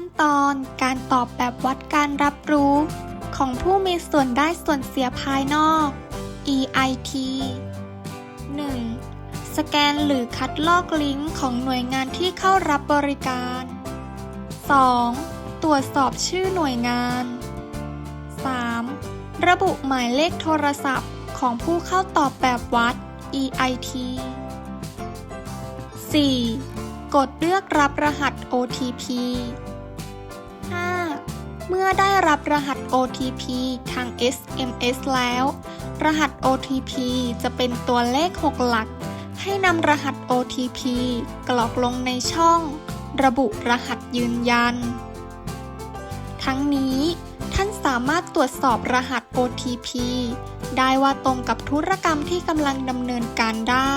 ขั้นตอนการตอบแบบวัดการรับรู้ ของผู้มีส่วนได้ส่วนเสียภายนอก EIT 1. สแกนหรือคัดลอกลิงก์ของหน่วยงานที่เข้ารับบริการ 2. ตรวจสอบชื่อหน่วยงาน 3. ระบุหมายเลขโทรศัพท์ของผู้เข้าตอบแบบวัด EIT 4. กดเลือกรับรหัส OTP 5. เมื่อได้รับรหัส OTP ทาง SMS แล้ว รหัส OTP จะเป็นตัวเลข 6 หลัก ให้นำรหัส OTP กรอกลงในช่อง ระบุรหัสยืนยัน ทั้งนี้ท่านสามารถตรวจสอบรหัส OTP ได้ว่าตรงกับธุรกรรมที่กำลังดำเนินการได้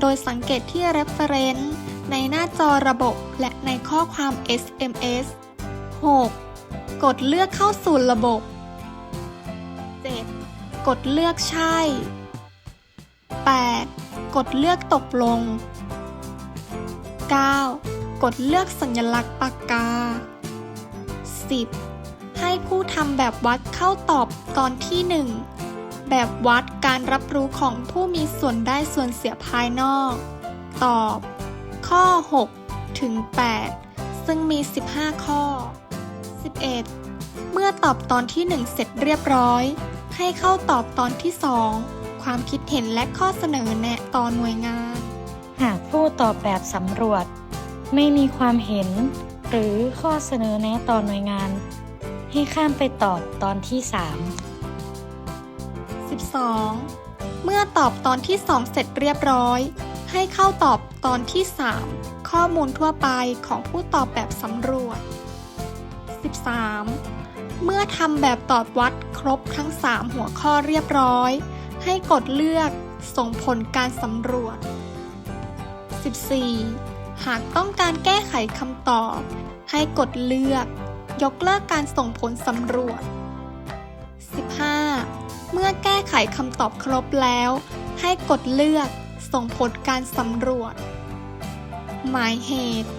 โดยสังเกตที่ reference ในหน้าจอระบบและในข้อความ SMS 6. กดเลือกเข้าสู่ระบบ 7. กดเลือกใช่ 8. กดเลือกตกลง 9. กดเลือกสัญลักษณ์ปากกา 10. ให้ผู้ทำแบบวัดเข้าตอบตอนที่ 1 แบบวัดการรับรู้ของผู้มีส่วนได้ส่วนเสียภายนอก ตอบ ข้อ 6 ถึง 8 ซึ่งมี 15 ข้อ 11. เมื่อตอบตอนที่ 1 เสร็จเรียบร้อย ให้เข้าตอบตอนที่ 2 ความคิดเห็นและข้อเสนอแนะต่อหน่วยงาน หากผู้ตอบแบบสำรวจ ไม่มีความเห็น หรือข้อเสนอแนะต่อหน่วยงาน ให้ข้ามไปตอบตอนที่ 12. เมื่อตอบตอนที่ 2 เสร็จเรียบร้อย ให้เข้าตอบตอนที่ 3 ข้อมูลทั่วไปของผู้ตอบแบบสำรวจ 13. เมื่อทำแบบตอบวัดครบทั้ง 3 หัวข้อเรียบร้อย ให้กดเลือกส่งผลการสำรวจ 14. หากต้องการแก้ไขคำตอบ ให้กดเลือก ยกเลิกการส่งผลสำรวจ 15. เมื่อแก้ไขคำตอบครบแล้ว ให้กดเลือกส่งผลการสำรวจ หมายเหตุ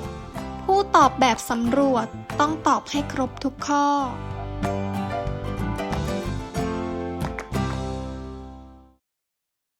ตอบแบบสำรวจต้องตอบให้ครบทุกข้อ